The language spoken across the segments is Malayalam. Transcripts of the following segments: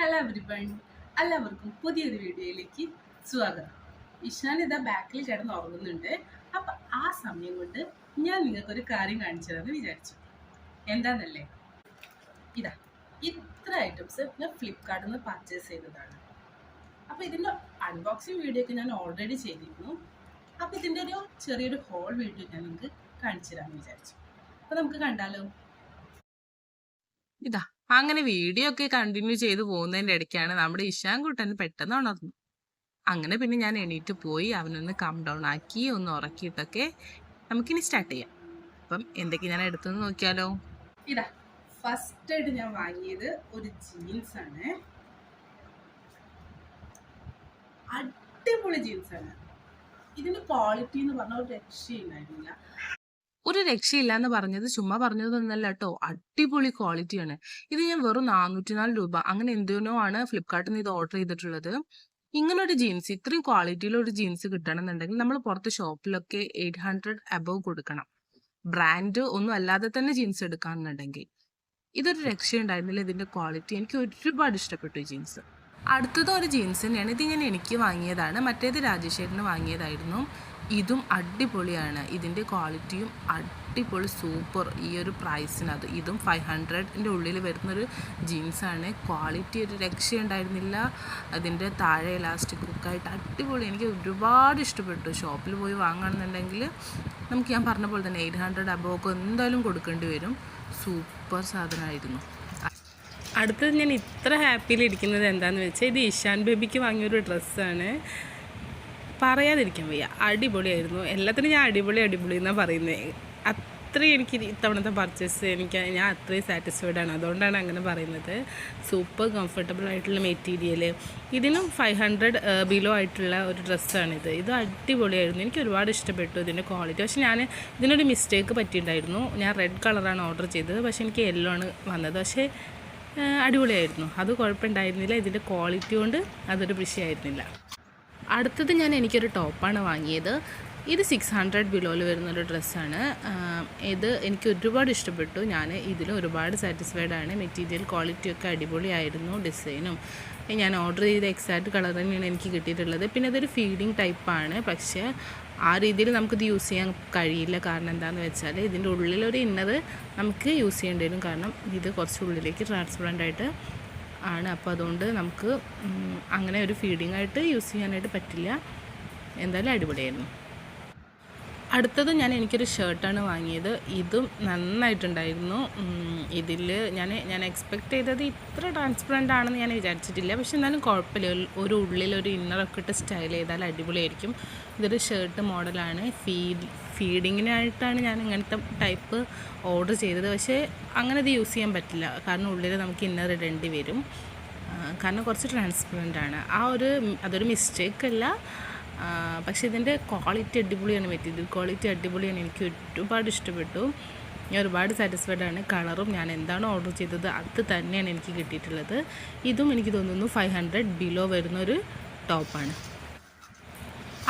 ഹലോ എവരിവൺ എല്ലാവർക്കും പുതിയൊരു വീഡിയോയിലേക്ക് സ്വാഗതം. ഇഷാൻ ഇതാ ബാക്കിൽ കിടന്ന് ഉറങ്ങുന്നുണ്ട്. അപ്പം ആ സമയം കൊണ്ട് ഞാൻ നിങ്ങൾക്കൊരു കാര്യം കാണിച്ചു തരാമെന്ന് വിചാരിച്ചു. എന്താണെന്നല്ലേ ഇതാ ഇത്ര ഐറ്റംസ് ഞാൻ ഫ്ലിപ്കാർട്ടിൽ നിന്ന് പർച്ചേസ് ചെയ്തതാണ്. അപ്പോൾ ഇതിന്റെ അൺബോക്സിങ് വീഡിയോ ഒക്കെ ഞാൻ ഓൾറെഡി ചെയ്തിരുന്നു. അപ്പോൾ ഇതിന്റെ ഒരു ചെറിയൊരു ഹോൾ വീഡിയോ ഞാൻ നിങ്ങൾക്ക് കാണിച്ചു തരാമെന്ന് വിചാരിച്ചു. അപ്പോൾ നമുക്ക് കണ്ടാലോ? ഇതാ അങ്ങനെ വീഡിയോ ഒക്കെ കണ്ടിന്യൂ ചെയ്തു പോകുന്നതിന്റെ ഇടയ്ക്കാണ് നമ്മുടെ ഇഷാൻകുട്ടൻ പെട്ടെന്ന് ഉണർന്നു. അങ്ങനെ പിന്നെ ഞാൻ എണീറ്റ് പോയി അവനൊന്ന് കം ഡൗൺ ആക്കി ഒന്ന് ഉറക്കിയിട്ടൊക്കെ നമുക്കിനി സ്റ്റാർട്ട് ചെയ്യാം. അപ്പം എന്തൊക്കെ ഞാൻ എടുത്തെന്ന് നോക്കിയാലോ? ഇതാ ഫസ്റ്റ് ആയിട്ട് ഞാൻ വാങ്ങിയത് ഒരു ജീൻസ് ആണ്. അടിപൊളി ജീൻസ് ആണ്. ഇതിന്റെ ക്വാളിറ്റി എന്ന് പറഞ്ഞ ഒരു രക്ഷയുണ്ടായിരുന്നില്ല. ഒരു രക്ഷയില്ല എന്ന് പറഞ്ഞത് ചുമ്മാ പറഞ്ഞതൊന്നല്ല കേട്ടോ. അടിപൊളി ക്വാളിറ്റിയാണ്. ഇത് ഞാൻ വെറും നാനൂറ്റി നാല് രൂപ. അങ്ങനെ എന്തിനോ ആണ് ഫ്ലിപ്കാർട്ടിൽ നിന്ന് ഇത് ഓർഡർ ചെയ്തിട്ടുള്ളത്. ഇങ്ങനെ ഒരു ജീൻസ് ഇത്രയും ക്വാളിറ്റിയിലുള്ള ഒരു ജീൻസ് കിട്ടണമെന്നുണ്ടെങ്കിൽ നമ്മൾ പുറത്ത് ഷോപ്പിലൊക്കെ എയ്റ്റ് ഹൺഡ്രഡ് അബവ് കൊടുക്കണം. ബ്രാൻഡ് ഒന്നും അല്ലാതെ തന്നെ ജീൻസ് എടുക്കാന്നുണ്ടെങ്കിൽ. ഇതൊരു രക്ഷയുണ്ടായിരുന്നില്ല ഇതിന്റെ ക്വാളിറ്റി എനിക്ക് ഒരുപാട് ഇഷ്ടപ്പെട്ടു ഈ ജീൻസ് അടുത്തത് ഒരു ജീൻസ് തന്നെയാണ്. ഇത് ഞാൻ എനിക്ക് വാങ്ങിയതാണ്. മറ്റേത് രാജേഷേട്ടന് വാങ്ങിയതായിരുന്നു. ഇതും അടിപൊളിയാണ്. ഇതിന്റെ ക്വാളിറ്റിയും അടിപൊളി സൂപ്പർ. ഈ ഒരു പ്രൈസിനത് ഇതും ഫൈവ് ഹൺഡ്രഡിന്റെ ഉള്ളിൽ വരുന്നൊരു ജീൻസാണ് ക്വാളിറ്റി ഒരു രക്ഷയുണ്ടായിരുന്നില്ല. അതിന്റെ താഴെ ഇലാസ്റ്റിക് കുക്കായിട്ട് അടിപൊളി. എനിക്ക് ഒരുപാട് ഇഷ്ടപ്പെട്ടു. ഷോപ്പിൽ പോയി വാങ്ങണമെന്നുണ്ടെങ്കിൽ നമുക്ക് ഞാൻ പറഞ്ഞ പോലെ തന്നെ എയ്റ്റ് ഹൺഡ്രഡ് അബോക്ക് എന്തായാലും കൊടുക്കേണ്ടി വരും. സൂപ്പർ സാധനമായിരുന്നു. അടുത്തത് ഞാൻ ഇത്ര ഹാപ്പിയിൽ ഇരിക്കുന്നത് എന്താണെന്ന് വെച്ചാൽ ഇത് ഇഷാൻ ബേബിക്ക് വാങ്ങിയൊരു ഡ്രസ്സാണ് പറയാതിരിക്കാൻ വയ്യ. അടിപൊളിയായിരുന്നു. എല്ലാത്തിനും ഞാൻ അടിപൊളി അടിപൊളി എന്നാണ് പറയുന്നത് അത്രയും എനിക്ക് ഇത്തവണത്തെ പർച്ചേസ് എനിക്ക് ഞാൻ അത്രയും സാറ്റിസ്ഫൈഡ് ആണ്. അതുകൊണ്ടാണ് അങ്ങനെ പറയുന്നത്. സൂപ്പർ കംഫർട്ടബിൾ ആയിട്ടുള്ള മെറ്റീരിയൽ ഇതിനും ഫൈവ് ഹൺഡ്രഡ് ബിലോ ആയിട്ടുള്ള ഒരു ഡ്രസ്സാണിത് ഇത് അടിപൊളിയായിരുന്നു. എനിക്ക് ഒരുപാട് ഇഷ്ടപ്പെട്ടു ഇതിന്റെ ക്വാളിറ്റി പക്ഷേ ഞാൻ ഇതിനൊരു മിസ്റ്റേക്ക് പറ്റിയിട്ടുണ്ടായിരുന്നു. ഞാൻ റെഡ് കളറാണ് ഓർഡർ ചെയ്തത്. പക്ഷേ എനിക്ക് യെല്ലോ ആണ് വന്നത്. പക്ഷേ അടിപൊളിയായിരുന്നു. അത് കുഴപ്പമുണ്ടായിരുന്നില്ല. ഇതിന്റെ ക്വാളിറ്റി കൊണ്ട് അതൊരു വിഷയമായിരുന്നില്ല. അടുത്തത് ഞാൻ എനിക്കൊരു ടോപ്പാണ് വാങ്ങിയത്. ഇത് സിക്സ് ഹൺഡ്രഡ് ബിലോയിൽ വരുന്നൊരു ഡ്രസ്സാണ്. ഇത് എനിക്ക് ഒരുപാട് ഇഷ്ടപ്പെട്ടു. ഞാൻ ഇതിൽ ഒരുപാട് സാറ്റിസ്ഫൈഡ് ആണ്. മെറ്റീരിയൽ ക്വാളിറ്റിയൊക്കെ അടിപൊളിയായിരുന്നു ഡിസൈനും. ഞാൻ ഓർഡർ ചെയ്ത എക്സാക്റ്റ് കളർ തന്നെയാണ് എനിക്ക് കിട്ടിയിട്ടുള്ളത്. പിന്നെ അതൊരു ഫീഡിങ് ടൈപ്പാണ് പക്ഷേ ആ രീതിയിൽ നമുക്കിത് യൂസ് ചെയ്യാൻ കഴിയില്ല. കാരണം എന്താണെന്ന് വെച്ചാൽ ഇതിന്റെ ഉള്ളിലൊരു ഇന്നർ നമുക്ക് യൂസ് ചെയ്യേണ്ടി വരും. കാരണം ഇത് കുറച്ച് ഉള്ളിലേക്ക് ട്രാൻസ്പെറന്റ് ആയിട്ട് ആണ്. അപ്പോൾ അതുകൊണ്ട് നമുക്ക് അങ്ങനെ ഒരു ഫീഡിങ് ആയിട്ട് യൂസ് ചെയ്യാനായിട്ട് പറ്റില്ല. എന്തായാലും അടിപൊളിയായിരുന്നു. അടുത്തത് ഞാൻ എനിക്കൊരു ഷർട്ടാണ് വാങ്ങിയത്. ഇതും നന്നായിട്ടുണ്ടായിരുന്നു. ഇതിൽ ഞാൻ ഞാൻ എക്സ്പെക്റ്റ് ചെയ്തത് ഇത്ര ട്രാൻസ്പെറന്റ് ആണെന്ന് ഞാൻ വിചാരിച്ചിട്ടില്ല. പക്ഷെ എന്നാലും കുഴപ്പമില്ല. ഒരു ഉള്ളിൽ ഒരു ഇന്നറൊക്കെ ഇട്ട് സ്റ്റൈൽ ചെയ്താൽ അടിപൊളിയായിരിക്കും. ഇതൊരു ഷർട്ട് മോഡലാണ് ഫീഡ് ഫീഡിങ്ങിനായിട്ടാണ് ഞാൻ ഇങ്ങനത്തെ ടൈപ്പ് ഓർഡർ ചെയ്തത്. പക്ഷേ അങ്ങനെ ഇത് യൂസ് ചെയ്യാൻ പറ്റില്ല. കാരണം ഉള്ളിൽ നമുക്ക് ഇന്നർ ഇടേണ്ടി വരും. കാരണം കുറച്ച് ട്രാൻസ്പെറന്റ് ആണ്. ആ ഒരു അതൊരു മിസ്റ്റേക്കല്ല പക്ഷേ ഇതിന്റെ ക്വാളിറ്റി അടിപൊളിയാണ് മെറ്റീരിയൽ ക്വാളിറ്റി അടിപൊളിയാണ്. എനിക്ക് ഒരുപാട് ഇഷ്ടപ്പെട്ടു. ഞാൻ ഒരുപാട് സാറ്റിസ്ഫൈഡ് ആണ്. കളറും ഞാൻ എന്താണ് ഓർഡർ ചെയ്തത് അത് തന്നെയാണ് എനിക്ക് കിട്ടിയിട്ടുള്ളത്. ഇതും എനിക്ക് തോന്നുന്നു ഫൈവ് ഹൺഡ്രഡ് ബിലോ വരുന്നൊരു ടോപ്പാണ്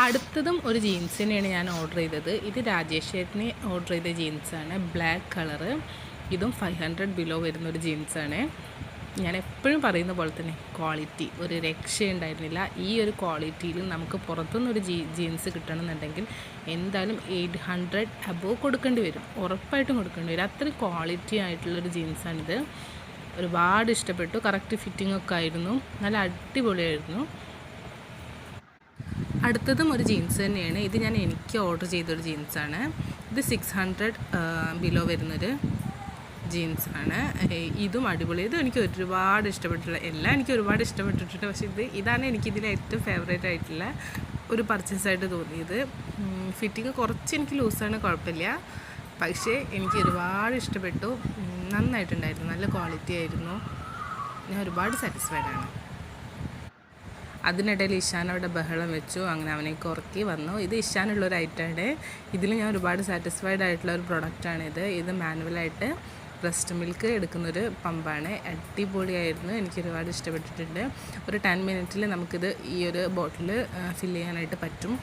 അടുത്തതും ഒരു ജീൻസിനെയാണ് ഞാൻ ഓർഡർ ചെയ്തത്. ഇത് രാജേഷ് ചേട്ടന് ഓർഡർ ചെയ്ത ജീൻസാണ് ബ്ലാക്ക് കളറ് ഇതും ഫൈവ് ഹൺഡ്രഡ് ബിലോ വരുന്നൊരു ജീൻസാണ് ഞാൻ എപ്പോഴും പറയുന്ന പോലെ തന്നെ ക്വാളിറ്റി ഒരു രക്ഷയുണ്ടായിരുന്നില്ല. ഈ ഒരു ക്വാളിറ്റിയിൽ നമുക്ക് പുറത്തുനിന്നൊരു ജീ ജീൻസ് കിട്ടണമെന്നുണ്ടെങ്കിൽ എന്തായാലും എയ്റ്റ് ഹൺഡ്രഡ് അബോവ് കൊടുക്കേണ്ടി വരും. ഉറപ്പായിട്ടും കൊടുക്കേണ്ടി വരും. അത്രയും ക്വാളിറ്റി ആയിട്ടുള്ളൊരു ജീൻസാണിത്. ഒരുപാട് ഇഷ്ടപ്പെട്ടു. കറക്റ്റ് ഫിറ്റിംഗ് ഒക്കെ ആയിരുന്നു. നല്ല അടിപൊളിയായിരുന്നു. അടുത്തതും ഒരു ജീൻസ് തന്നെയാണ്. ഇത് ഞാൻ എനിക്ക് ഓർഡർ ചെയ്തൊരു ജീൻസാണ്. ഇത് സിക്സ് ഹൺഡ്രഡ് ബിലോ വരുന്നൊരു ജീൻസ് ആണ്. ഇതും അടിപൊളി. ഇതും എനിക്ക് ഒരുപാട് ഇഷ്ടപ്പെട്ടിട്ടുള്ള എല്ലാം എനിക്ക് ഒരുപാട് ഇഷ്ടപ്പെട്ടിട്ടുണ്ട്. പക്ഷേ ഇത് ഇതാണ് എനിക്ക് എനിക്കിതിൽ ഏറ്റവും ഫേവറേറ്റ് ആയിട്ടുള്ള ഒരു പർച്ചേസായിട്ട് തോന്നിയത്. ഫിറ്റിങ് കുറച്ച് എനിക്ക് ലൂസാണ് കുഴപ്പമില്ല. പക്ഷേ എനിക്ക് ഒരുപാട് ഇഷ്ടപ്പെട്ടു. നന്നായിട്ടുണ്ടായിരുന്നു. നല്ല ക്വാളിറ്റി ആയിരുന്നു. ഞാൻ ഒരുപാട് സാറ്റിസ്ഫൈഡ് ആണ്. അതിനിടയിൽ ഇഷാൻ അവിടെ ബഹളം വെച്ചു. അങ്ങനെ അവനെ കുറക്കി വന്നു. ഇത് ഇഷാനുള്ളൊരു ഐറ്റമാണ് ഇതിൽ ഞാൻ ഒരുപാട് സാറ്റിസ്ഫൈഡ് ആയിട്ടുള്ള ഒരു പ്രൊഡക്റ്റാണിത് ഇത്. മാനുവലായിട്ട് ബ്രസ്റ്റ് മിൽക്ക് എടുക്കുന്നൊരു പമ്പാണ്. അടിപൊളിയായിരുന്നു. എനിക്ക് ഒരുപാട് ഇഷ്ടപ്പെട്ടിട്ടുണ്ട്. ഒരു ടെൻ മിനിറ്റിൽ നമുക്കിത് ഈ ഒരു ബോട്ടിൽ ഫില്ല് ചെയ്യാനായിട്ട് പറ്റും.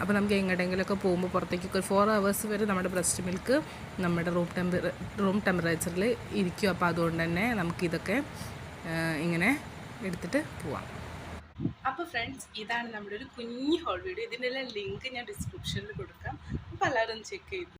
അപ്പോൾ നമുക്ക് എങ്ങോട്ടെങ്കിലുമൊക്കെ പോകുമ്പോൾ പുറത്തേക്കൊക്കെ ഒരു ഫോർ അവേഴ്സ് വരെ നമ്മുടെ ബ്രസ്റ്റ് മിൽക്ക് നമ്മുടെ റൂം ടെമ്പറ റൂം ടെമ്പറേച്ചറിൽ ഇരിക്കും. അപ്പോൾ അതുകൊണ്ട് തന്നെ നമുക്കിതൊക്കെ ഇങ്ങനെ എടുത്തിട്ട് പോവാം. അപ്പോൾ ഫ്രണ്ട്സ് ഇതാണ് നമ്മുടെ ഒരു കുഞ്ഞു ഹോൾ വീഡിയോ. ഇതിന്റെ എല്ലാം ലിങ്ക് ഞാൻ ഡിസ്ക്രിപ്ഷനിൽ കൊടുക്കാം. അപ്പോൾ എല്ലാവരും ചെക്ക് ചെയ്തു